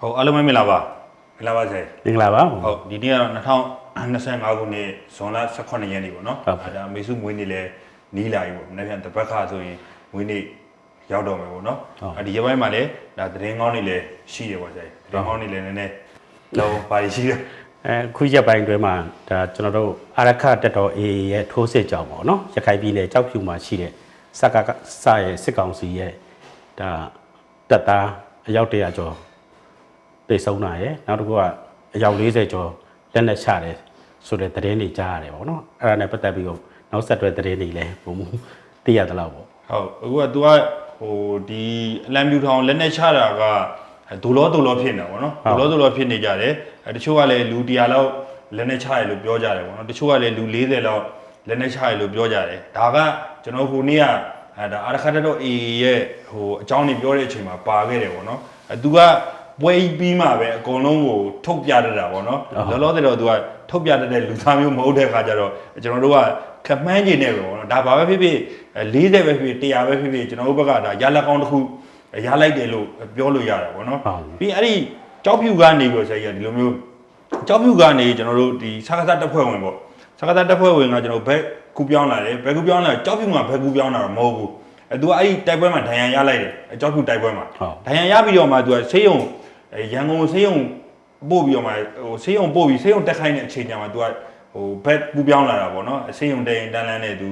ဟုတ်အားလုံးပဲမင်္ဂလာပါမင်္ဂလာပါဆရာမင်္ဂလာပါဟုတ်ဒီနေ့ကတော့2025ခုနှစ်ဇွန်လ18ရက်နေ့ပေါ့နော်ဟုတ်ပါဒါမေစုမွေးနေ့လဲနီးလာပြီပေါ့မနေ့ကတပတ်ခါဆိုရင်မွေးနေ့ရောက်တော့မယ်ပေါ့နော်ဟုတ်အဲဒီရက်ပိုင်းမှာလည်းဒါသတင်းကောင်းတွေလည်းရှိတယ်ပေါ့ဆရာသတင်းကောင်းတွေလည်းနည်းနည်းလောပါရှိတယ်အဲခုရက်ပိုင်းတွင်မှာဒါကျွန်တော်တို့အာရခတက်တော် AA ရဲ့ထိုးစစ်ကြောင့်ပေါ့နော်ရခိုင်ပြည်နယ်ကြောက်ဖြူမှာရှိတဲ့စက်ကကစရဲ့စစ်ကောင်စီရဲ့ဒါတပ်သားအယောက်100ကျော် တိတ်ဆုံးတာရယ်နောက်တစ်ခုကအယောက်40ကျော်လက်နက်ချတယ်ဆိုတဲ့သတင်းတွေကြားရတယ်ပေါ့နော်အဲ့ဒါနဲ့ပတ်သက်ပြီးတော့နောက်ဆက်တွဲသတင်းတွေလည်းဘုံသိရသလောက်ပေါ့ဟုတ်အခုက तू ကဟိုဒီအလံပြူထောင်လက်နဲ့ချတာကဒိုလောဒိုလောဖြစ်နေတာပေါ့နော်ဒိုလောဒိုလောဖြစ်နေကြတယ်အဲတချို့ကလည်းလူ100လောက်လက်နဲ့ချရလို့ပြောကြတယ်ပေါ့နော်တချို့ကလည်းလူ40လောက်လက်နဲ့ချရလို့ပြောကြတယ်ဒါကကျွန်တော်ဟိုနေ့ကအဲဒါအာရခတ်တော့ AA ရဲ့ဟိုအကြောင်းတွေပြောတဲ့အချိန်မှာပါခဲ့တယ်ပေါ့နော်အဲ तू က ပွဲပြီးမှပဲအကုန်လုံးကိုထုတ်ပြတတ်တာပေါ့နော်လောလောဆယ်တော့ तू ကထုတ်ပြတတ်တဲ့လူသားမျိုးမဟုတ်တဲ့အခါကျတော့ကျွန်တော်တို့ကခက်မှန်းကျင်နေပဲပေါ့နော်ဒါဘာပဲဖြစ်ဖြစ်40ပဲဖြစ်ဖြစ်100ပဲဖြစ်ဖြစ်ကျွန်တော်တို့ဘက်ကဒါရလက်ကောင်းတစ်ခုရလိုက်တယ်လို့ပြောလို့ရတာပေါ့နော်ဟုတ်ပြီးအဲ့ဒီကြောက်ဖြူကနေပြီးတော့ဆရာကြီးကဒီလိုမျိုးကြောက်ဖြူကနေကျွန်တော်တို့ဒီစကားသားတက်ဖွဲ့ဝင်ပေါ့စကားသားတက်ဖွဲ့ဝင်ကကျွန်တော်ဘက်ကူပြောင်းလာတယ်ဘက်ကူပြောင်းလာကြောက်ဖြူမှာဘက်ကူပြောင်းလာတော့မဟုတ်ဘူးအဲသူကအဲ့ဒီတိုက်ပွဲမှာဒဏ်ရာရလိုက်တယ်အဲကြောက်ဖြူတိုက်ပွဲမှာဟုတ်ဒဏ်ရာရပြီးတော့မှသူကဆေးရုံအဲ ရန်ကုန်ဆေးရုံပို့ပြီးတော့မှဟိုဆေးရုံပို့ပြီးဆေးရုံတက်ခိုင်းတဲ့အချိန်ကျမှသူကဟိုဘက်ကူပြောင်းလာတာပေါ့နော်ဆေးရုံတက်ရင်တန်းလန်းနဲ့သူ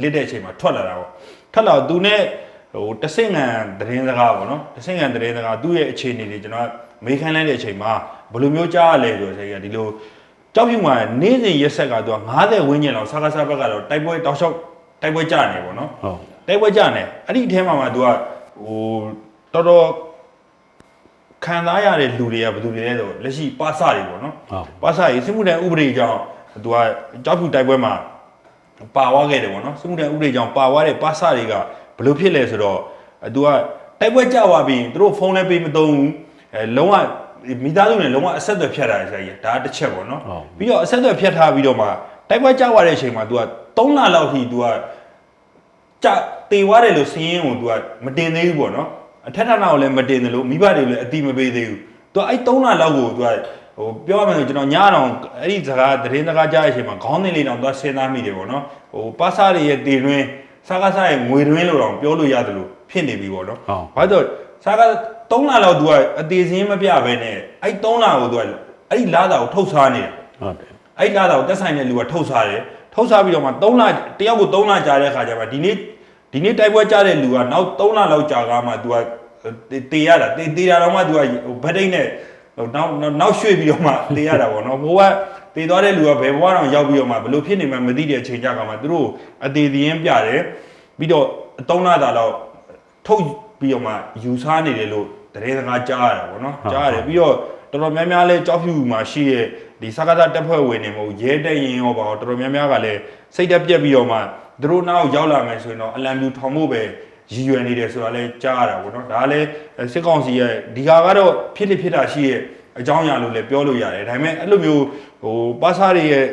လစ်တဲ့အချိန်မှာထွက်လာတာပေါ့ထွက်လာတော့သူနဲ့ဟိုတဆင့်ငံသတင်းစကားပေါ့နော်တဆင့်ငံသတင်းစကားသူ့ရဲ့အခြေအနေတွေကျွန်တော်ကမေးခိုင်းလိုက်တဲ့အချိန်မှာဘယ်လိုမျိုးကြားရလဲဆိုတော့ဆရာကြီးကဒီလိုကြောက်ဖြူမှာနေ့စဉ်ရက်ဆက်ကသူက90ဝန်းကျင်လောက်စကားစားဘက်ကတော့တိုက်ပွဲတောက်လျှောက်တိုက်ပွဲကြနေပေါ့နော်ဟုတ်တိုက်ပွဲကြနေအဲ့ဒီအထဲမှာမှသူကဟိုတော်တော် ခံစားရတဲ့လူတွေကဘယ်သူတွေလဲဆိုလက်ရှိပါစတွေပေါ့နော် ဟုတ် ပါစရေးစစ်မှုထမ်းဥပဒေကြောင့်သူကကြောက်ဖြူတိုက်ပွဲမှာပါဝါခဲ့တယ်ပေါ့နော်စစ်မှုထမ်းဥပဒေကြောင့်ပါဝါတဲ့ပါစတွေကဘယ်လိုဖြစ်လဲဆိုတော့အဲသူကတိုက်ပွဲကြသွားပြီးသူတို့ဖုန်းလည်းပေးမသုံးဘူးအဲလုံးဝမိသားစုနဲ့လုံးဝအဆက်အသွယ်ဖြတ်ထားတယ်ဆရာကြီးဒါကတစ်ချက်ပေါ့နော် ဟုတ် ပြီးတော့အဆက်အသွယ်ဖြတ်ထားပြီးတော့မှတိုက်ပွဲကြသွားတဲ့အချိန်မှာ तू က3လလောက်ထိ तू ကကြတေသွားတယ်လို့စင်းရင်ကို तू ကမတင်သေးဘူးပေါ့နော် အထက်ဌာနကိုလည်းမတင်တယ်လို့မိဘတွေလည်းအတိမပေးသေးဘူးသူအဲ့3လလောက်ကိုသူကဟိုပြောရမယ်ဆိုကျွန်တော်ညတော့အဲ့ဒီစကားသတင်းစကားကြားရချိန်မှာခေါင်းသင်လေးတောင်သွားစဉ်းစားမိတယ်ပေါ့နော်ဟိုပါစားတွေရဲ့တည်တွင်းစားကားစားရဲ့ငွေတွင်းလို့တောင်ပြောလို့ရတယ်လို့ဖြစ်နေပြီပေါ့နော်ဘာလို့စားကား3လလောက်သူကအသေးစင်းမပြဘဲနဲ့အဲ့3လကိုသူကအဲ့ဒီလာတာကိုထုတ်စားနေတာဟုတ်တယ်အဲ့ဒီလာတာကိုတက်ဆိုင်တဲ့လူကထုတ်စားတယ်ထုတ်စားပြီးတော့မှ3လတယောက်ကို3လကြာတဲ့ခါကျမှဒီနေ့ ဒီနေ့တိုက်ပွဲကြတဲ့လူကနောက်3လလောက်ကြာကားမှ तू ကတေးရတာတေးတေးရတော့မှ तू ကဟိုဗတ်တိတ်နဲ့ဟိုနောက်နောက်ရွှေ့ပြီးတော့မှတေးရတာပေါ့နော်ဟိုကတေးသွားတဲ့လူကဘယ်ဘဝတော့ရောက်ပြီးတော့မှဘယ်လိုဖြစ်နေမှမသိတဲ့အချိန်ကြာကမှသူတို့အသေးသေးရင်ပြတယ်ပြီးတော့3လတာလောက်ထုတ်ပြီးတော့မှယူဆနေတယ်လို့တရေစကားကြားရတာပေါ့နော်ကြားရတယ်ပြီးတော့တော်တော်များများလဲကြောက်ဖြူမှာရှိတဲ့ ဒီစကားသတက်ဖွဲ့ဝင်နေမဟုတ်ရဲတဲ့ရင်ရောပါတော့တော်တော်များများကလည်းစိတ်တက်ပြက်ပြီးတော့မှသူတို့နောက်ရောက်လာမယ်ဆိုရင်တော့အလံပြူထောင်ဖို့ပဲရည်ရွယ်နေတယ်ဆိုတာလဲကြားရတာပေါ့နော်ဒါကလည်းစစ်ကောင်စီရဲ့ဒီဟာကတော့ဖြစ်ဖြစ်ဖြစ်တာရှိရဲ့အကြောင်းအရာလို့လည်းပြောလို့ရတယ်ဒါပေမဲ့အဲ့လိုမျိုးဟိုပါစာတွေရဲ့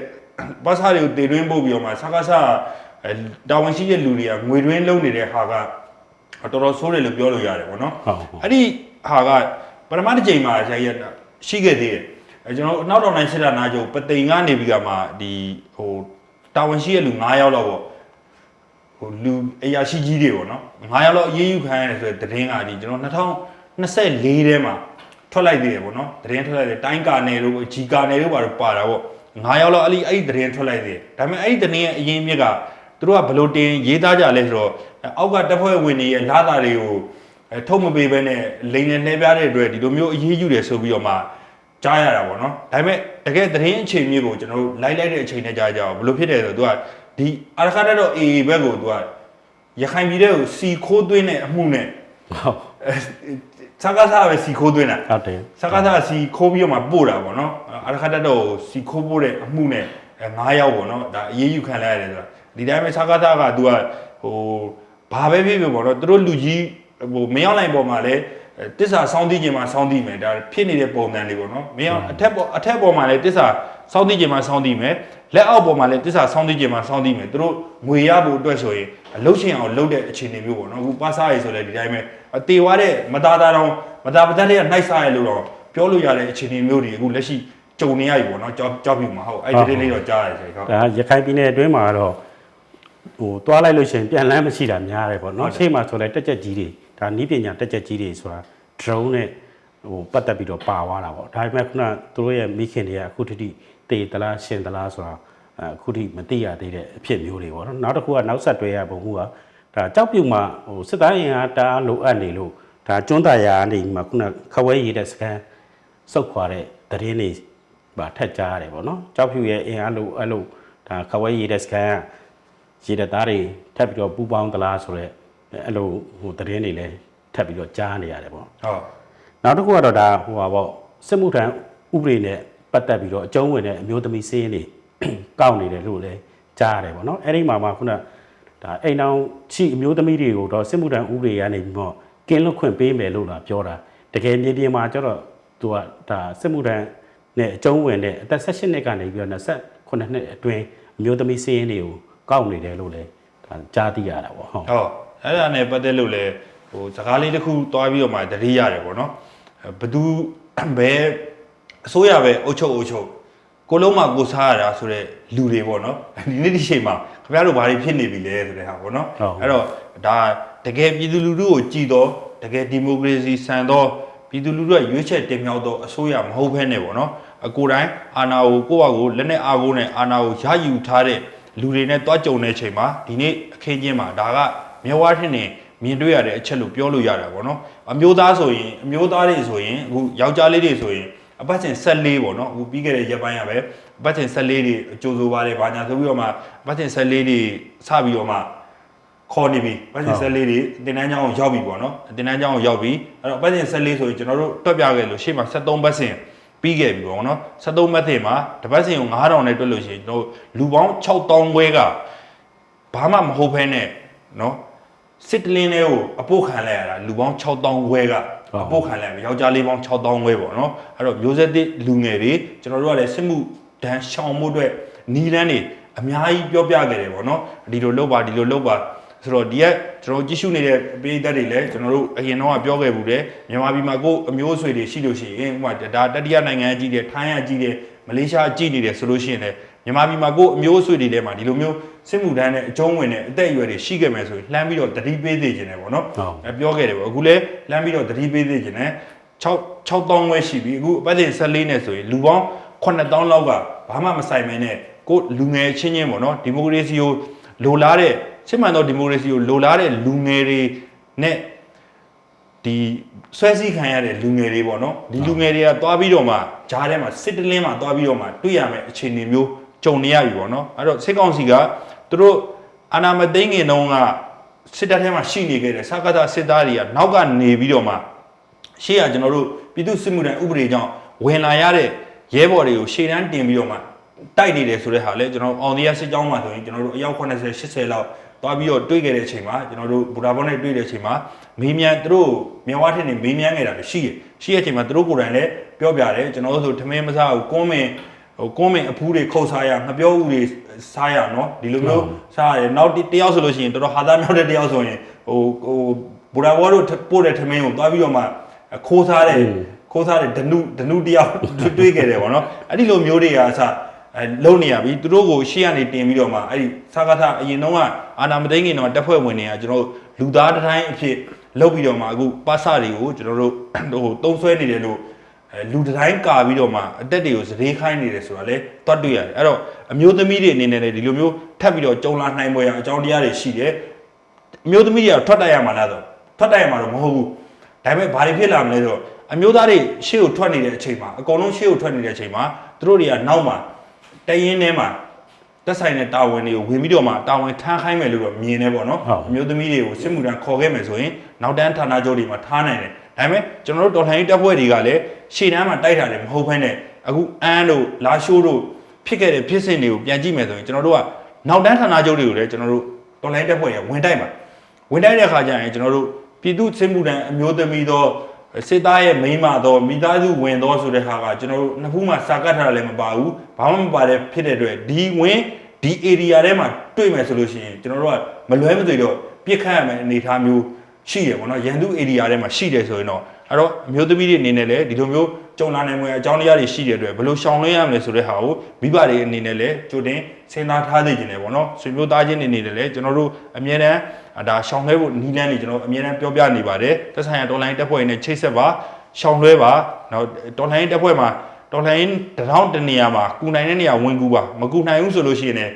ပါစာတွေကိုတည်တွင်းပို့ပြီးတော့မှစကားစအဲတာဝန်ရှိတဲ့လူတွေကငွေတွင်းလုံးနေတဲ့ဟာကတော်တော်ဆိုးတယ်လို့ပြောလို့ရတယ်ပေါ့နော်ဟုတ်ဟုတ်အဲ့ဒီဟာကပထမတစ်ချိန်မှာဆရာကြီးကရှိခဲ့သေးတယ် အဲကျွန်တော်တို့အနောက်တော်နိုင်စစ်တာနာချုပ်ပသိမ်ကနေပြီးကမှဒီဟိုတာဝန်ရှိတဲ့လူ9ယောက်လောက်ပေါ့ဟိုလူအရာရှိကြီးတွေပေါ့နော်9ယောက်လောက်အေးအေးယူခံရတယ်ဆိုတဲ့သတင်းကဒီကျွန်တော်2024ထဲမှာထွက်လိုက်သေးတယ်ပေါ့နော်သတင်းထွက်လိုက်တယ်တိုင်းကာနယ်တို့ဂျီကာနယ်တို့ပါတော့ပါတာပေါ့9ယောက်လောက်အဲ့ဒီအဲ့ဒီသတင်းထွက်လိုက်သေးတယ်ဒါပေမဲ့အဲ့ဒီသတင်းရဲ့အရင်မြစ်ကသူတို့ကဘယ်လိုတင်ရေးသားကြလဲဆိုတော့အောက်ကတပ်ဖွဲ့ဝင်တွေရဲ့လာတာတွေကိုအဲထုတ်မပေးဘဲနဲ့လိန်နဲ့နှဲပြားတဲ့အတွက်ဒီလိုမျိုးအရေးယူတယ်ဆိုပြီးတော့မှ ကြားရတာပေါ့နော်ဒါပေမဲ့တကယ်သတင်းအချိန်မျိုးကိုကျွန်တော်တို့လိုက်လိုက်တဲ့အချိန်နဲ့ကြားကြအောင်ဘယ်လိုဖြစ်တယ်ဆိုတော့ तू ကဒီအာရခတ်တော့ AA ဘက်ကို तू ကရခိုင်ပြည်တဲ့ကိုစီခိုးသွင်းတဲ့အမှုနဲ့ ဟုတ် အဲစကားစားပဲစီခိုးသွင်းတာ ဟုတ်တယ် စကားစားစီခိုးပြီးတော့မှပို့တာပေါ့နော်အာရခတ်တော့ကိုစီခိုးပို့တဲ့အမှုနဲ့အဲ9ယောက်ပေါ့နော်ဒါအရေးယူခံလိုက်ရတယ်ဆိုတာဒီတိုင်းပဲစကားစားက तू ကဟိုဘာပဲဖြစ်ဖြစ်ပေါ့နော်သူတို့လူကြီးဟိုမင်းအောင်လိုက်ပေါ်မှာလည်းအဲ တစ္ဆာစောင်းသိခြင်းမှာစောင်းသိမယ်ဒါဖြစ်နေတဲ့ပုံစံလေးပေါ့နော်မင်းအောင်အထက်ပေါ်အထက်ပေါ်မှာလည်းတစ္ဆာစောင်းသိခြင်းမှာစောင်းသိမယ်လက်အောက်ပေါ်မှာလည်းတစ္ဆာစောင်းသိခြင်းမှာစောင်းသိမယ်သူတို့ငွေရဖို့အတွက်ဆိုရင်အလုတ်ရှင်အောင်လုပ်တဲ့အခြေအနေမျိုးပေါ့နော်အခုပါစားရည်ဆိုလည်းဒီတိုင်းပဲအသေးွားတဲ့မသားသားတောင်မသားပသက်တဲ့ကနှိုက်စားရလို့တော့ပြောလို့ရတဲ့အခြေအနေမျိုးတွေအခုလက်ရှိကြုံနေရပြီပေါ့နော်ကြောက်ကြောက်ပြီမှာဟုတ်အဲ့ဒီလေးတော့ကြားရတယ်ဆိုတော့ဒါရခိုင်ပြည်နယ်အတွင်းမှာတော့ဟိုတွားလိုက်လို့ရှိရင်ပြန်လန်းမရှိတာများတယ်ပေါ့နော်ရှေ့မှာဆိုလဲတက်ကြက်ကြီးတွေ ဒါနီးပညာတက်ကြက်ကြီးတွေဆိုတာ drone နဲ့ဟိုပတ်သက်ပြီးတော့ပါသွားတာပေါ့ဒါပေမဲ့ခုနသူတို့ရဲ့မိခင်တွေကအခုထိတိတေတလားရှင်တလားဆိုတာအခုထိမသိရသေးတဲ့အဖြစ်မျိုးတွေပေါ့နော်နောက်တစ်ခုကနောက်ဆက်တွဲရပုံမှုကဒါကြောက်ပြုတ်မှာဟိုစစ်သားရင်အားတအားလိုအပ်နေလို့ဒါကျွန်းတရာကနေမှခုနခဝဲရည်တဲ့စကန်စုတ်ခွာတဲ့သတင်းတွေပါထက်ကြားရတယ်ပေါ့နော်ကြောက်ဖြူရဲ့အင်အားလို့အဲ့လိုဒါခဝဲရည်တဲ့စကန်ကရေတဲ့သားတွေထပ်ပြီးတော့ပူပေါင်းသလားဆိုတော့ အဲ့လိုဟိုသတင်းတွေလည်းထပ်ပြီးတော့ကြားနေရတယ်ပေါ့ဟုတ်နောက်တစ်ခုကတော့ဒါဟိုပါပေါ့စစ်မှုထမ်းဥပဒေနဲ့ပတ်သက်ပြီးတော့အကျုံးဝင်တဲ့အမျိုးသမီးစည်းရင်းတွေကောက်နေတယ်လို့လည်းကြားရတယ်ပေါ့နော်အဲ့ဒီမှာမှခုနဒါအိမ်အောင်ချီအမျိုးသမီးတွေကိုတော့စစ်မှုထမ်းဥပဒေကနေပြီးတော့ကင်းလွတ်ခွင့်ပေးမယ်လို့လာပြောတာတကယ်မြေပြင်မှာကျတော့သူကဒါစစ်မှုထမ်းနဲ့အကျုံးဝင်တဲ့အသက်18နှစ်ကနေပြီးတော့29နှစ်အတွင်းအမျိုးသမီးစည်းရင်းတွေကိုကောက်နေတယ်လို့လည်းဒါကြားသိရတာပေါ့ဟုတ်ဟုတ် အဲ့ဒါနဲ့ပတ်သက်လို့လေဟိုစကားလေးတစ်ခုတွားပြီးတော့မှတတိရတယ်ပေါ့နော်ဘသူဘဲအစိုးရပဲအုပ်ချုပ်အုပ်ချုပ်ကိုလုံးမကိုစားရတာဆိုတော့လူတွေပေါ့နော်ဒီနေ့ဒီချိန်မှာခင်ဗျားတို့ဘာတွေဖြစ်နေပြီလဲဆိုတဲ့ဟာပေါ့နော်အဲ့တော့ဒါတကယ်ပြည်သူလူထုကိုကြည်တော့တကယ်ဒီမိုကရေစီဆန်တော့ပြည်သူလူထုကရွေးချယ်တင်မြှောက်တော့အစိုးရမဟုတ်ဘဲနဲ့ပေါ့နော်အကိုယ်တိုင်းအာဏာကိုကိုယ့်ဘာကိုလက်နဲ့အာကိုနဲ့အာဏာကိုရယူထားတဲ့လူတွေနဲ့တွားကြုံတဲ့ချိန်မှာဒီနေ့အခင်းချင်းမှာဒါက မြဝါထင်းနေမြင်တွေ့ရတဲ့အချက်လို့ပြောလို့ရတာပေါ့နော်အမျိုးသားဆိုရင်အမျိုးသားတွေဆိုရင်အခုယောက်ျားလေးတွေဆိုရင်အပတ်စဉ်14ပေါ့နော်အခုပြီးခဲ့တဲ့ရက်ပိုင်းရပဲအပတ်စဉ်14တွေအကျိုးဆိုပါတယ်ဘာညာဆိုပြီးတော့မှအပတ်စဉ်14တွေစပြီးတော့မှခေါ်နေပြီပတ်စဉ်14တွေတင်တန်းချောင်းကိုရောက်ပြီပေါ့နော်တင်တန်းချောင်းကိုရောက်ပြီအဲ့တော့ပတ်စဉ်14ဆိုရင်ကျွန်တော်တို့တွက်ပြခဲ့လို့ရှေ့မှာ73ပတ်စဉ်ပြီးခဲ့ပြီပေါ့နော်73ပတ်စဉ်မှာတစ်ပတ်စဉ်ကို9000နဲ့တွက်လို့ရှိရင်ကျွန်တော်တို့လူပေါင်း6000ခွဲကဘာမှမဟုတ်ဘဲနဲ့နော် စစ်တလင်းလေးကိုအပို့ခံလိုက်ရတာလူပေါင်း6000ခွဲကအပို့ခံလိုက်ရယောက်ျားလေးပေါင်း6000ခွဲပေါ့နော်အဲ့တော့မျိုးဆက်သစ်လူငယ်တွေကျွန်တော်တို့ကလည်းစစ်မှုဒဏ်ရှောင်မှုအတွက်နီလန်းတွေအများကြီးပြောပြခဲ့တယ်ပေါ့နော်ဒီလိုလုပ်ပါဒီလိုလုပ်ပါဆိုတော့ဒီကကျွန်တော်ကြည့်ရှုနေတဲ့ပြည်သက်တွေလည်းကျွန်တော်တို့အရင်တော့ပြောခဲ့ဘူးတယ်မြန်မာပြည်မှာကိုယ်အမျိုးအဆွေတွေရှိလို့ရှိရင်ဥပမာဒါတတိယနိုင်ငံကြီးတယ်ထိုင်းရကြီးတယ်မလေးရှားကြီးနေတယ်ဆိုလို့ရှိရင်လည်း မြန်မာပြည်မှာကိုယ်အမျိုးအဆွေတွေထဲမှာဒီလိုမျိုးစစ်မှုထမ်းနဲ့အကျုံးဝင်တဲ့အသက်အရွယ်တွေရှိခဲ့မယ်ဆိုရင်လှမ်းပြီးတော့တတိပေးသေးခြင်းတယ်ပေါ့နော်ဟုတ်အဲပြောခဲ့တယ်ပေါ့အခုလည်းလှမ်းပြီးတော့တတိပေးသေးခြင်းတယ်6 6000ဝဲရှိပြီအခုအပတ်စဉ်14နဲ့ဆိုရင်လူပေါင်း9000လောက်ကဘာမှမဆိုင်မဲနဲ့ကိုယ်လူငယ်ချင်းချင်းပေါ့နော်ဒီမိုကရေစီကိုလိုလားတဲ့စစ်မှန်သောဒီမိုကရေစီကိုလိုလားတဲ့လူငယ်တွေနဲ့ဒီဆွဲစည်းခံရတဲ့လူငယ်တွေပေါ့နော်ဒီလူငယ်တွေကသွားပြီးတော့မှဂျားထဲမှာစစ်တလင်းမှာသွားပြီးတော့မှတွေ့ရမယ့်အခြေအနေမျိုး ကြုံနေရပြီပေါ့နော်အဲ့တော့စစ်ကောင်စီကသူတို့အာနာမသိငင်တုန်းကစစ်တပ်ထဲမှာရှိနေခဲ့တဲ့စကားသစစ်သားတွေကနောက်ကနေပြီးတော့မှရှေ့ကကျွန်တော်တို့ပြည်သူစစ်မှုထမ်းဥပဒေကြောင့်ဝင်လာရတဲ့ရဲဘော်တွေကိုရှေ့တန်းတင်ပြီးတော့မှတိုက်နေတယ်ဆိုတဲ့ဟာလဲကျွန်တော်အောင်တရားစစ်ကြောင်းမှာဆိုရင်ကျွန်တော်တို့အယောက်80 80လောက်သွားပြီးတော့တွေ့ခဲ့တဲ့အချိန်မှာကျွန်တော်တို့ဘူရာဘောနဲ့တွေ့တဲ့အချိန်မှာမေးမြန်းသူတို့မြေဝါထင်းနေမေးမြန်းခဲ့တာလည်းရှိရရှိတဲ့အချိန်မှာသူတို့ကိုယ်တိုင်လည်းပြောပြတယ်ကျွန်တော်တို့ဆိုထမင်းမစားဘူးကွန်းမင် ဟိုကွန်းမင်အဖူးတွေခုတ်စားရငပြောဦးတွေစားရနော်ဒီလိုမျိုးစားရတယ်နောက်တစ်ယောက်ဆိုလို့ရှိရင်တော်တော်ဟာသားမြောက်တဲ့တယောက်ဆိုရင်ဟိုဟိုဘူရာဘောတို့ပို့တဲ့ထမင်းကိုသွားပြီးတော့မှခိုးစားတဲ့ခိုးစားတဲ့ဒနုဒနုတယောက်တွေးခဲ့တယ်ဗောနော်အဲ့ဒီလိုမျိုးတွေကအစအဲလုံနေရပြီသူတို့ကိုရှေ့ကနေတင်ပြီးတော့မှအဲ့ဒီစကားသအရင်တော့ကအာနာမသိငင်တော့တက်ဖွဲ့ဝင်တွေကကျွန်တော်တို့လူသားတစ်တိုင်းအဖြစ်လုပ်ပြီးတော့မှအခုပါစတွေကိုကျွန်တော်တို့ဟိုတုံးဆွဲနေတယ်လို့အဲ လူတစ်တိုင်းကာပြီးတော့မှအတက်တွေကိုစရေးခိုင်းနေတယ်ဆိုတာလေတွတ်တွေ့ရတယ်အဲ့တော့အမျိုးသမီးတွေအနေနဲ့လည်းဒီလိုမျိုးထပ်ပြီးတော့ကြုံလာနိုင်ပွဲရအကြောင်းတရားတွေရှိတယ်အမျိုးသမီးတွေကထွက်တိုက်ရမှာလားဆိုထွက်တိုက်ရမှာတော့မဟုတ်ဘူးဒါပေမဲ့ဘာတွေဖြစ်လာမလဲဆိုတော့အမျိုးသားတွေရှေ့ကိုထွက်နေတဲ့အချိန်မှာအကုန်လုံးရှေ့ကိုထွက်နေတဲ့အချိန်မှာသူတို့တွေကနောက်မှာတရင်ထဲမှာတက်ဆိုင်တဲ့တာဝန်တွေကိုဝင်ပြီးတော့မှတာဝန်ထမ်းခိုင်းမယ်လို့တော့မြင်နေပေါ့နော်ဟုတ်အမျိုးသမီးတွေကိုစစ်မှုထမ်းခေါ်ခဲ့မယ်ဆိုရင်နောက်တန်းဌာနချုပ်တွေမှာထားနိုင်တယ် ဒါပေမဲ့ကျွန်တော်တို့တော်လှန်ရေးတပ်ဖွဲ့တွေကလည်းရှေ့တန်းမှာတိုက်တာတယ်မဟုတ်ဘဲနဲ့အခုအန်းတို့လာရှိုးတို့ဖြစ်ခဲ့တဲ့ဖြစ်စဉ်တွေကိုပြန်ကြည့်မယ်ဆိုရင်ကျွန်တော်တို့ကနောက်တန်းဌာနချုပ်တွေကိုလည်းကျွန်တော်တို့တော်လှန်ရေးတပ်ဖွဲ့တွေကဝင်တိုက်မှာဝင်တိုက်တဲ့ခါကျရင်ကျွန်တော်တို့ပြည်သူစစ်မှုထမ်းအမျိုးသမီးသောစစ်သားရဲ့မိန်းမသောမိသားစုဝင်သောဆိုတဲ့ဟာကကျွန်တော်တို့နှစ်ဖူးမှာစာကတ်ထားတာလည်းမပါဘူးဘာမှမပါတဲ့ဖြစ်တဲ့အတွက်ဒီဝင်ဒီ area ထဲမှာတွေ့မယ်ဆိုလို့ရှိရင်ကျွန်တော်တို့ကမလွဲမသွေတော့ပြစ်ခတ်ရမယ်အနေအထားမျိုး ရှိတယ်ပေါ့နော်ရန်သူ area ထဲမှာရှိတယ်ဆိုရင်တော့အဲ့တော့အမျိုးသမီးတွေအနေနဲ့လည်းဒီလိုမျိုးကြုံလာနိုင်မှုအကြောင်းတရားတွေရှိတဲ့အတွက်ဘယ်လိုရှောင်လွှဲရမလဲဆိုတဲ့ဟာကိုမိဘတွေအနေနဲ့လည်းကြိုတင်စဉ်းစားထားသိကျင်တယ်ပေါ့နော်ဆွေမျိုးသားချင်းတွေအနေနဲ့လည်းကျွန်တော်တို့အမြဲတမ်းဒါရှောင်လွှဲဖို့နီးလန်းနေကျွန်တော်အမြဲတမ်းပြောပြနေပါတယ်သက်ဆိုင်ရာဒေါ်လာတက်ဖွဲ့နဲ့ချိတ်ဆက်ပါရှောင်လွှဲပါနော်ဒေါ်လာတက်ဖွဲ့မှာဒေါ်လာတထောင်တနေရာမှာကူနိုင်တဲ့နေရာဝင်ကူပါမကူနိုင်ဘူးဆိုလို့ရှိရင်လည်း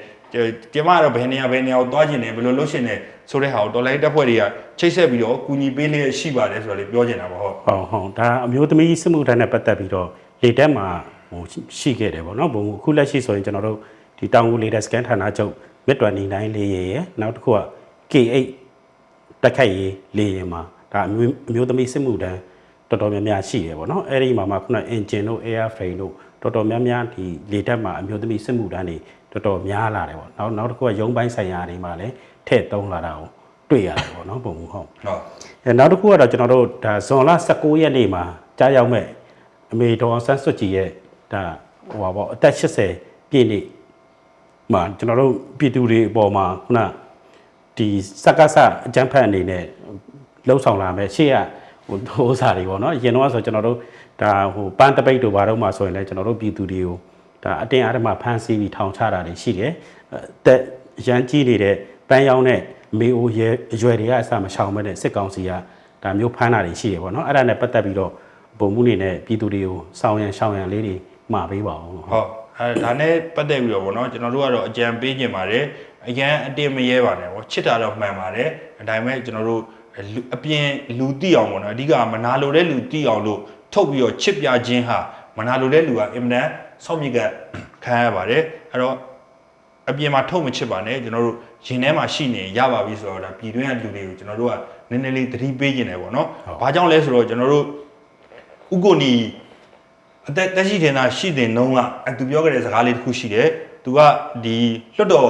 ကျမကတော့ဘယ်နေရာဘယ်နေရာကိုသွားကျင်တယ်ဘယ်လိုလုပ်ရှင်တယ်ဆိုတဲ့ဟာကိုဒေါ်လာတက်ဖွဲ့တွေကချိတ်ဆက်ပြီးတော့ကူညီပေးလျက်ရှိပါတယ်ဆိုတော့လေပြောချင်တာပါဟုတ်ဟုတ်ဟုတ်ဒါအမျိုးသမီးစစ်မှုထမ်းနဲ့ပတ်သက်ပြီးတော့လေတက်မှာဟိုရှိခဲ့တယ်ပေါ့နော်ဘုံအခုလက်ရှိဆိုရင်ကျွန်တော်တို့ဒီတောင်ကူလေတက်စကန်ဌာနချုပ်မြစ်တွယ်နေတိုင်းလေးရယ်နောက်တစ်ခုက K8 တက်ခိုက်ရေးလေးရယ်မှာဒါအမျိုးအမျိုးသမီးစစ်မှုထမ်းတော်တော်များများရှိတယ်ပေါ့နော်အဲ့ဒီမှာမှခုန engine တို့ airframe တို့တော်တော်များများဒီလေတက်မှာအမျိုးသမီးစစ်မှုထမ်းတွေ တော်တော်များလာတယ်ပေါ့နောက်နောက်တစ်ခုကရုံးပိုင်းဆိုင်ရာတွေမှာလည်းထည့်သုံးလာတာကိုတွေ့ရတယ်ပေါ့နော်ဘုံဟုတ်ဟုတ်အဲနောက်တစ်ခုကတော့ကျွန်တော်တို့ဒါဇွန်လ19ရက်နေ့မှာကြားရောက်မဲ့အမေတော်အောင်ဆန်းစွတ်ကြည်ရဲ့ဒါဟိုပါပေါ့အသက်80ပြည့်နေ့မှာကျွန်တော်တို့ပြည်သူတွေအပေါ်မှာခုနဒီစက္ကစအကြမ်းဖက်အနေနဲ့လှုပ်ဆောင်လာမဲ့ရှေ့ကဟိုဟိုစားတွေပေါ့နော်အရင်တော့ဆိုကျွန်တော်တို့ဒါဟိုပန်းတပိတ်တို့ဘာတော့မှဆိုရင်လည်းကျွန်တော်တို့ပြည်သူတွေကို ဒါအတင်းအဓမ္မဖမ်းဆီးပြီးထောင်ချတာတွေရှိတယ်အဲတက်ရန်ကြီးနေတဲ့ပန်းရောင်းတဲ့မေအိုရဲအရွယ်တွေကအစမရှောင်မဲ့တဲ့စစ်ကောင်စီကဒါမျိုးဖမ်းတာတွေရှိတယ်ပေါ့နော်အဲ့ဒါနဲ့ပတ်သက်ပြီးတော့ပုံမှုနေနဲ့ပြည်သူတွေကိုစောင်းရန်ရှောင်းရန်လေးတွေမှာပေးပါအောင်ဟုတ်အဲဒါနဲ့ပတ်သက်ပြီးတော့ဗောနော်ကျွန်တော်တို့ကတော့အကြံပေးခြင်းပါတယ်အရန်အတင်းမရဲပါနဲ့ဗောချစ်တာတော့မှန်ပါတယ်ဒါပေမဲ့ကျွန်တော်တို့လူအပြင်လူတိအောင်ဗောနော်အဓိကမနာလိုတဲ့လူတိအောင်လို့ထုတ်ပြီးတော့ချစ်ပြခြင်းဟာမနာလိုတဲ့လူကအင်မတန် ဆောက်မြစ်ကခံရပါတယ်အဲ့တော့အပြင်မှာထုတ်မချစ်ပါနဲ့ကျွန်တော်တို့ရင်ထဲမှာရှိနေရပါပြီဆိုတော့ဒါပြည်တွင်းကလူတွေကိုကျွန်တော်တို့ကနည်းနည်းလေးသတိပေးခြင်းတယ်ဗောနော်ဘာကြောင့်လဲဆိုတော့ကျွန်တော်တို့ဥက္ကိုနီအသက်တက်ရှိတင်တာရှိတဲ့နှုံးကအသူပြောခဲ့တဲ့စကားလေးတစ်ခုရှိတယ်။ तू ကဒီလွတ်တော်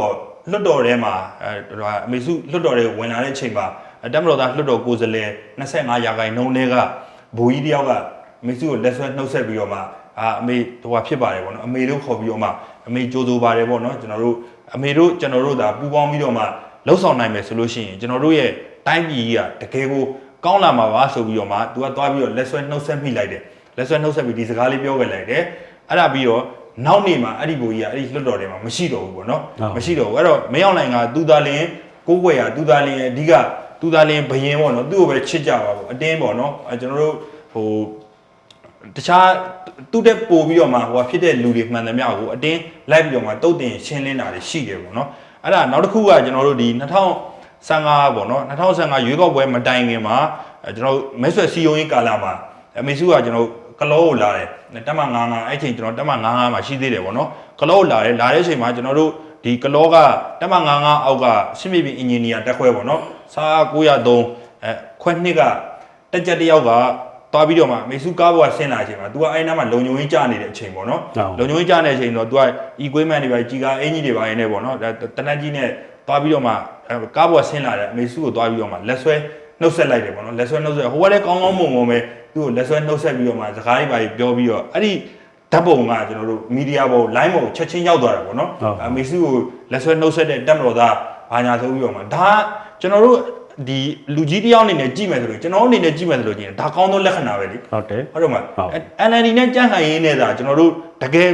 လွတ်တော်ထဲမှာအဲဒါအမေစုလွတ်တော်ထဲဝင်လာတဲ့အချိန်မှာအဲတက်မတော်သားလွတ်တော်ကိုယ်စားလှယ်25ရာခိုင်နှုန်းတွေကဘူကြီးတယောက်ကအမေစုကိုလက်ဆွဲနှုတ်ဆက်ပြီးတော့မှ အာအမေဟိုဟာဖြစ်ပါတယ်ပေါ့နော်အမေတို့ခေါ်ပြီးတော့မှအမေကြိုးစိုးပါတယ်ပေါ့နော်ကျွန်တော်တို့အမေတို့ကျွန်တော်တို့ဒါပူပေါင်းပြီးတော့မှလှုပ်ဆောင်နိုင်မယ်ဆိုလို့ရှိရင်ကျွန်တော်တို့ရဲ့တိုင်းပြည်ကြီးကတကယ်ကိုကောင်းလာမှာပါဆိုပြီးတော့မှ तू ကသွားပြီးတော့လက်ဆွဲနှုတ်ဆက်မိလိုက်တယ်လက်ဆွဲနှုတ်ဆက်ပြီးဒီစကားလေးပြောခဲ့လိုက်တယ်အဲ့ဒါပြီးတော့နောက်နေ့မှာအဲ့ဒီဘူကြီးကအဲ့ဒီလွတ်တော်တွေမှာမရှိတော့ဘူးပေါ့နော်ဟုတ်မရှိတော့ဘူးအဲ့တော့မင်းအောင်နိုင်ကသူသားလင်းကိုးကွယ်ရသူသားလင်းရဲ့အဓိကသူသားလင်းဘယင်းပေါ့နော်သူ့ကိုပဲချစ်ကြပါပေါ့အတင်းပေါ့နော်အဲကျွန်တော်တို့ဟို တခြားသူ့တက်ပို့ပြီးတော့မှဟိုဖြစ်တဲ့လူတွေမှန်သမျှကိုအတင်းလိုက်ပြီးတော့မှတုတ်တင်ရှင်းလင်းတာတွေရှိတယ်ပေါ့နော်အဲ့ဒါနောက်တစ်ခုကကျွန်တော်တို့ဒီ2015ပေါ့နော်2015ရွေးကောက်ပွဲမတိုင်ခင်မှာအဲကျွန်တော်တို့မဲဆွယ်စီယုံရေးကာလမှာအမေစုကကျွန်တော်တို့ကလောကိုလာတယ်တက်မ95အဲ့ချိန်ကျွန်တော်တက်မ95မှာရှိသေးတယ်ပေါ့နော်ကလောကိုလာတယ်လာတဲ့အချိန်မှာကျွန်တော်တို့ဒီကလောကတက်မ95အောက်ကစစ်မြေပြင်အင်ဂျင်နီယာတက်ခွဲပေါ့နော်စား903အဲခွဲနှစ်ကတက်ကြက်တစ်ယောက်က သွားပြီးတော့မှမေစုကားဘောကဆင်းလာတဲ့အချိန်မှာ तू ကအဲ့နားမှာလုံညုံကြီးကြာနေတဲ့အချိန်ပေါ့နော်ဟုတ်လုံညုံကြီးကြာနေတဲ့အချိန်တော့ तू က equipment တွေပါကြီးကားအင်ဂျင်တွေပါရင်းနေပေါ့နော်ဒါတနက်ကြီးနဲ့သွားပြီးတော့မှအဲကားဘောကဆင်းလာတဲ့အမေစုကိုသွားပြီးတော့မှလက်ဆွဲနှုတ်ဆက်လိုက်တယ်ပေါ့နော်လက်ဆွဲနှုတ်ဆက်ဟိုကလည်းကောင်းကောင်းမွန်မွန်ပဲသူ့ကိုလက်ဆွဲနှုတ်ဆက်ပြီးတော့မှစကားတွေပါပြီးပြောပြီးတော့အဲ့ဒီဓာတ်ပုံကကျွန်တော်တို့မီဒီယာပေါ် line ပေါ်ချက်ချင်းရောက်သွားတာပေါ့နော်ဟုတ်အမေစုကိုလက်ဆွဲနှုတ်ဆက်တဲ့တက်မတော်သားဘာညာဆိုပြီးတော့မှဒါကကျွန်တော်တို့ ဒီလူကြီးတယောက်အနေနဲ့ကြည့်မယ်ဆိုလို့ကျွန်တော်တို့အနေနဲ့ကြည့်မယ်ဆိုလို့ချင်းဒါကောင်းသောလက္ခဏာပဲလေဟုတ်တယ်ဟုတ်တော့မဟုတ် NLD နဲ့ကြန့်ခိုင်ရင်းနဲ့သာကျွန်တော်တို့တကယ်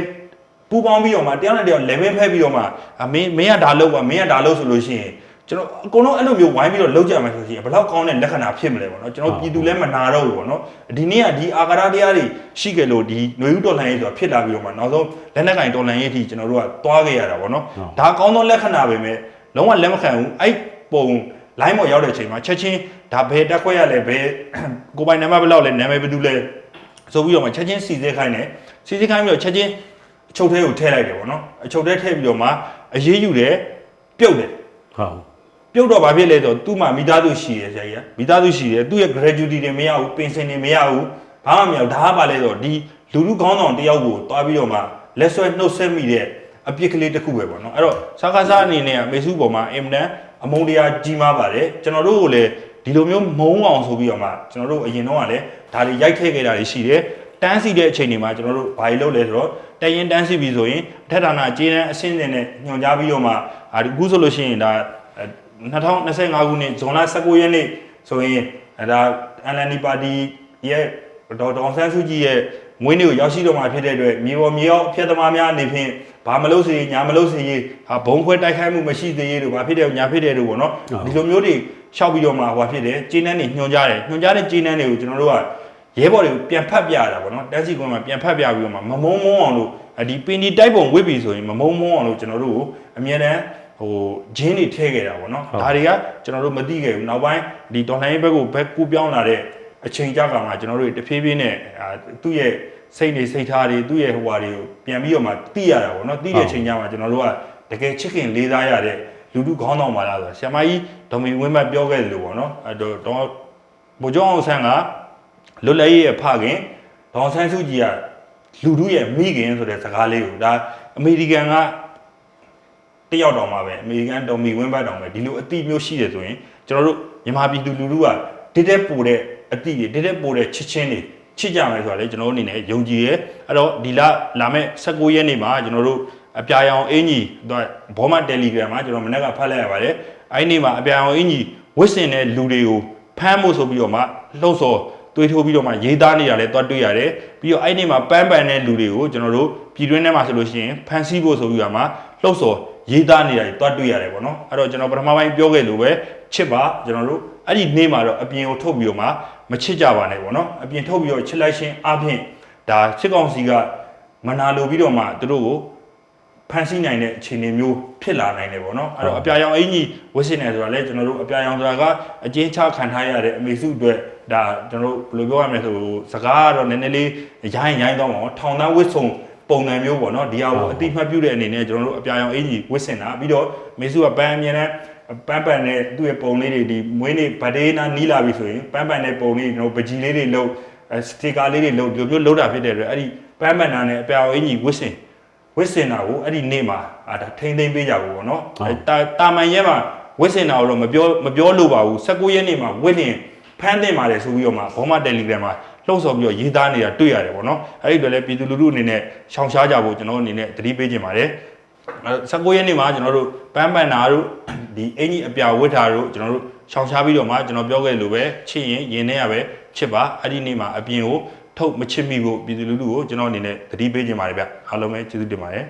ပူပေါင်းပြီးတော့မှတယောက်နဲ့တယောက် level ဖက်ပြီးတော့မှအမင်းမင်းကဒါလုပ်ပါမင်းကဒါလုပ်ဆိုလို့ရှိရင်ကျွန်တော်အကုန်လုံးအဲ့လိုမျိုးဝိုင်းပြီးတော့လုပ်ကြမယ်ဆိုရင်ဘယ်တော့ကောင်းတဲ့လက္ခဏာဖြစ်မလဲပေါ့နော်ကျွန်တော်ပြည်သူလည်းမနာတော့ဘူးပေါ့နော်ဒီနေ့ကဒီအာကာရတရားတွေရှိကြလို့ဒီຫນွေဥတော်လှန်ရေးဆိုတာဖြစ်လာပြီးတော့မှနောက်ဆုံးလက်နက်ကင်တော်လှန်ရေးအထိကျွန်တော်တို့ကသွားခဲ့ရတာပေါ့နော်ဒါကောင်းသောလက္ခဏာပဲမဲ့လုံးဝလက်မခံဘူးအဲ့ပုံ line ပေါ်ရောက်တဲ့အချိန်မှာချက်ချင်းဒါဘယ်တက်ခွဲရလဲဘယ်ကိုပိုင်နံပါတ်ဘယ်လောက်လဲနာမည်ဘယ်သူလဲဆိုပြီးတော့မှချက်ချင်းစီစစ်ခိုင်းတယ်စီစစ်ခိုင်းပြီးတော့ချက်ချင်းအချုပ်ထဲကိုထည့်လိုက်တယ်ပေါ့နော်အချုပ်ထဲထည့်ပြီးတော့မှအရေးယူတယ်ပြုတ်တယ်ဟုတ်ပြုတ်တော့ဘာဖြစ်လဲဆိုတော့သူ့မှာမိသားစုရှိတယ်ဆရာကြီးကမိသားစုရှိတယ်သူ့ရဲ့ gratuity တွေမရဘူးပင်စင်တွေမရဘူးဘာမှမရဘူးဒါကဘာလဲဆိုတော့ဒီလူလူကောင်းဆောင်တယောက်ကိုတွားပြီးတော့မှလက်ဆွဲနှုတ်ဆက်မိတဲ့ အပြစ်ကလေးတစ်ခုပဲပေါ့နော်အဲ့တော့စကားစားအနေနဲ့မေစုပေါ်မှာအင်မတန်အမုန်းတရားကြီးမားပါတယ်ကျွန်တော်တို့ကိုလည်းဒီလိုမျိုးမုန်းအောင်ဆိုပြီးတော့မှကျွန်တော်တို့အရင်တော့ကလည်းဒါတွေရိုက်ထည့်ခဲ့တာတွေရှိတယ်တန်းစီတဲ့အချိန်တွေမှာကျွန်တော်တို့ဘာတွေလုပ်လဲဆိုတော့တရင်တန်းစီပြီဆိုရင်အထက်ဌာနအကြီးတန်းအဆင့်ဆင့်နဲ့ညွှန်ကြားပြီးတော့မှအာဒီအခုဆိုလို့ရှိရင်ဒါ2025ခုနှစ်ဇွန်လ19ရက်နေ့ဆိုရင်အဲဒါ LND ပါတီရဲ့ဒေါ်ဒေါ်အောင်ဆန်းစုကြည်ရဲ့မွေးနေ့ကိုရောက်ရှိတော့မှာဖြစ်တဲ့အတွက်မြေပေါ်မြေအောက်ဖျက်သမားများအနေဖြင့် ဘာမလုပ်စေညာမလုပ်စေရေးဟာဘုံခွဲတိုက်ခိုက်မှုမရှိသေးရေးတို့ဘာဖြစ်တယ်ညာဖြစ်တယ်တို့ပေါ့နော်ဒီလိုမျိုးတွေရှောက်ပြီးတော့မှဟိုဖြစ်တယ်ကျင်းနှန်းတွေညွှန်ကြားတယ်ညွှန်ကြားတဲ့ကျင်းနှန်းတွေကိုကျွန်တော်တို့ကရဲဘော်တွေကိုပြန်ဖတ်ပြရတာပေါ့နော်တက်စီကွန်မှာပြန်ဖတ်ပြပြီးတော့မှမမုံမုံအောင်လို့ဒီပင်ဒီတိုက်ပုံဝစ်ပြီဆိုရင်မမုံမုံအောင်လို့ကျွန်တော်တို့ကိုအမြဲတမ်းဟိုဂျင်းတွေထည့်ခဲ့တာပေါ့နော်ဒါတွေကကျွန်တော်တို့မသိခဲ့ဘူးနောက်ပိုင်းဒီဒေါ်လာရေးဘက်ကိုဘက်ကူပြောင်းလာတဲ့အချိန်ကြာကမှာကျွန်တော်တို့တဖြည်းဖြည်းနဲ့သူ့ရဲ့ စိတ်နေစိတ်ထားတွေသူ့ရဲ့ဟိုဟာတွေကိုပြန်ပြီးတော့မှသိရတာပေါ့နော်သိတဲ့အချိန်ကြာမှာကျွန်တော်တို့ကတကယ်ချစ်ခင်လေးစားရတဲ့လူလူခေါင်းဆောင်ပါလားဆိုတော့ဆရာမကြီးဒေါ်မီဝင်းမတ်ပြောခဲ့တယ်လို့ပေါ့နော်အဲတော့တော့ဘိုးကျောင်းအောင်ဆန်းကလွတ်လပ်ရေးရဲ့ဖခင်ဒေါအောင်ဆန်းစုကြည်ကလူလူရဲ့မိခင်ဆိုတဲ့စကားလေးကိုဒါအမေရိကန်ကတယောက်တောင်မှပဲအမေရိကန်ဒေါ်မီဝင်းဘတ်တောင်ပဲဒီလိုအတိမျိုးရှိတယ်ဆိုရင်ကျွန်တော်တို့မြန်မာပြည်သူလူလူကတည်တဲ့ပူတဲ့အတိတွေတည်တဲ့ပူတဲ့ချစ်ချင်းတွေ ချစ်ကြမယ်ဆိုတာလေကျွန်တော်တို့အနေနဲ့ယုံကြည်ရဲအဲ့တော့ဒီလလာမဲ့16ရက်နေ့မှာကျွန်တော်တို့အပြာရောင်အင်ကြီးဘောမတယ်လီဂရမ်မှာကျွန်တော်မနေ့ကဖတ်လိုက်ရပါတယ်အဲ့ဒီနေ့မှာအပြာရောင်အင်ကြီးဝစ်စင်တဲ့လူတွေကိုဖမ်းဖို့ဆိုပြီးတော့မှလှုပ်ဆော်သွေးထိုးပြီးတော့မှရေးသားနေရလဲတွတ်တွေ့ရတယ်ပြီးတော့အဲ့ဒီနေ့မှာပန်းပန်တဲ့လူတွေကိုကျွန်တော်တို့ပြည်တွင်းထဲမှာဆိုလို့ရှိရင်ဖမ်းဆီးဖို့ဆိုပြီးတော့မှလှုပ်ဆော်ရေးသားနေရတယ်တွတ်တွေ့ရတယ်ပေါ့နော်အဲ့တော့ကျွန်တော်ပထမပိုင်းပြောခဲ့လို့ပဲချစ်ပါကျွန်တော်တို့အဲ့ဒီနေ့မှာတော့အပြင်ကိုထုတ်ပြီးတော့မှ မချစ်ကြပါနဲ့ပေါ့နော်အပြင်ထုတ်ပြီးတော့ချစ်လိုက်ခြင်းအပြင်ဒါစစ်ကောင်စီကမနာလိုပြီးတော့မှသူတို့ကိုဖန်ဆီးနိုင်တဲ့အခြေအနေမျိုးဖြစ်လာနိုင်တယ်ပေါ့နော်အဲ့တော့အပြာရောင်အင်ကြီးဝစ်စင်နေဆိုတာလေကျွန်တော်တို့အပြာရောင်ဆိုတာကအကျဉ်းချခံထားရတဲ့အမေစုအတွက်ဒါကျွန်တော်တို့ဘယ်လိုပြောရမလဲဆိုစကားကတော့နည်းနည်းလေးရိုင်းရိုင်းတော့မှာထောင်တန်းဝစ်ဆုံပုံစံမျိုးပေါ့နော်ဒီဟာကိုအတိမတ်ပြုတဲ့အနေနဲ့ကျွန်တော်တို့အပြာရောင်အင်ကြီးဝစ်စင်တာပြီးတော့မေစုကပန်းအမြင်နဲ့ ပန်းပန်နဲ့သူ့ရဲ့ပုံလေးတွေဒီမွေးနေ့ဗဒေးနာနီးလာပြီဆိုရင်ပန်းပန်တဲ့ပုံလေးကျွန်တော်ပကြီးလေးတွေလုံးစတီကာလေးတွေလုံးဒီလိုမျိုးလုံးတာဖြစ်တဲ့အတွက်အဲ့ဒီပန်းပန်နာနဲ့အပြာရောင်အင်ကြီးဝစ်စင်ဝစ်စင်တာကိုအဲ့ဒီနေ့မှာအာဒါထိမ့်သိမ့်ပေးကြဘူးပေါ့နော်တာတာမန်ရဲမှာဝစ်စင်တာကိုတော့မပြောမပြောလို့ပါဘူး16ရက်နေ့မှာဝစ်ရင်ဖမ်းတင်ပါတယ်ဆိုပြီးတော့မှဘောမတယ်လီဂရမ်မှာလှုပ်ဆော်ပြီးတော့ရေးသားနေတာတွေ့ရတယ်ပေါ့နော်အဲ့ဒီတော့လည်းပြည်သူလူထုအနေနဲ့ရှောင်ရှားကြဖို့ကျွန်တော်အနေနဲ့သတိပေးချင်ပါတယ် 16ရက်နေ့မှာကျွန်တော်တို့ပန်းပန်နာတို့ဒီအင်ကြီးအပြာဝတ်တာတို့ကျွန်တော်တို့ရှောင်ရှားပြီးတော့မှကျွန်တော်ပြောခဲ့လို့ပဲချစ်ရင်ရင်ထဲရပဲချစ်ပါအဲ့ဒီနေ့မှာအပြင်ကိုထုတ်မချစ်မိဖို့ပြည်သူလူထုကိုကျွန်တော်အနေနဲ့သတိပေးချင်ပါတယ်ဗျအားလုံးပဲကျေးဇူးတင်ပါတယ်